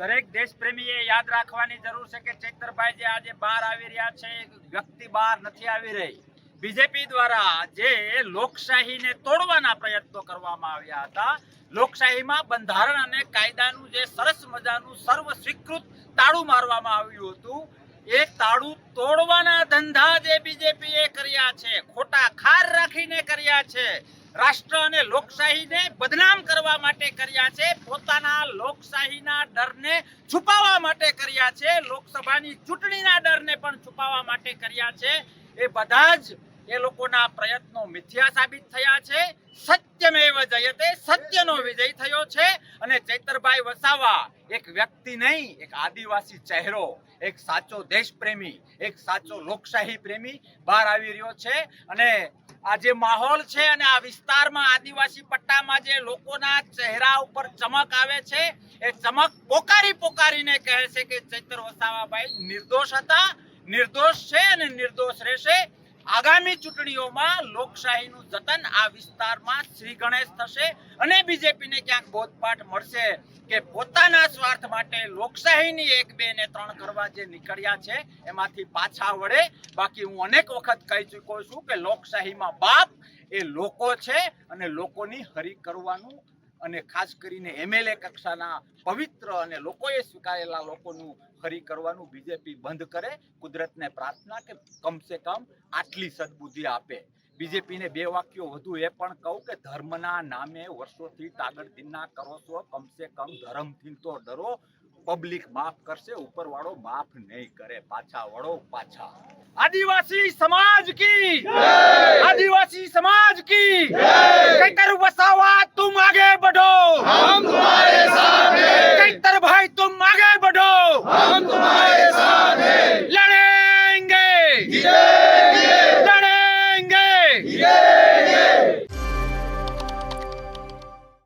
દરેક દેશપ્રેમીએ યાદ રાખવાની જરૂર છે કે ચેતરભાઈ જે આજે બહાર આવી રહ્યા છે વ્યક્તિ બહાર નથી આવી રહી. બીજેપી દ્વારા જે લોકશાહીને તોડવાના પ્રયત્નો કરવામાં આવ્યા હતા, લોકશાહીમાં બંધારણ અને કાયદાનું જે સરસ મજાનું સર્વ સ્વીકૃત તાળું મારવામાં આવ્યું હતું, એ તાળું તોડવાના ધંધા જે બીજેપીએ કર્યા છે, ખોટા ખાર રાખીને કર્યા છે રાષ્ટ્ર અને લોકશાહીને બદનામ કરવા માટે કર્યા છે, પોતાના લોકશાહીના ડરને છુપાવવા માટે કર્યા છે, લોકસભાની ચૂંટણીના ડરને પણ છુપાવવા માટે કર્યા છે. એ બધા જ એ લોકોના પ્રયત્નો મિથ્યા સાબિત થયા છે. સત્યમેવ જયતે સત્યનો વિજય થયો છે અને ચૈતરભાઈ વસાવા એક વ્યક્તિ નહીં, એક આદિવાસી ચહેરો, એક સાચો દેશપ્રેમી, એક સાચો લોકશાહી પ્રેમી બહાર આવી રહ્યો છે અને આ જે માહોલ છે અને આ વિસ્તારમાં આદિવાસી પટ્ટામાં જે લોકોના ચહેરા ઉપર ચમક આવે છે, એ ચમક પોકારી પોકારીને કહે છે કે ચૈતર વસાવાભાઈ નિર્દોષ હતા, નિર્દોષ છે અને નિર્દોષ રહેશે. આગામી ચૂંટણીઓમાં લોકશાહીનું જતન આ વિસ્તારમાં શ્રી ગણેશ થશે અને બીજેપીને ક્યાંક બોધપાઠ મળશે કે પોતાના સ્વાર્થ માટે લોકશાહીની એક, બે ને ત્રણ કરવા જે નીકળ્યા છે, એમાંથી પાછા વળે. બાકી હું અનેક વખત કહી ચૂક્યો છું કે લોકશાહીમાં બાપ એ લોકો છે અને લોકોની હરી કરવાનું અને ખાસ કરીને એમએલએ કક્ષાના પવિત્ર અને લોકોએ સ્વીકારેલા લોકોનું હરી કરવાનું બીજેપી બંધ કરે, કુદરતને પ્રાર્થના કે કમસે કમ આટલી સદબુદ્ધિ આપે. બીજેપીને બે વાક્યો વધુ એ પણ કહું કે ધર્મના નામે વર્ષોથી તાગડધીના કરો છો, કમસે કમ ધર્મથી તો ડરો. પબ્લિક માફ કરશે, ઉપરવાળો માફ નહીં કરે. પાછા વળો પાછા. આદિવાસી સમાજ કી આદિવાસી સમાજ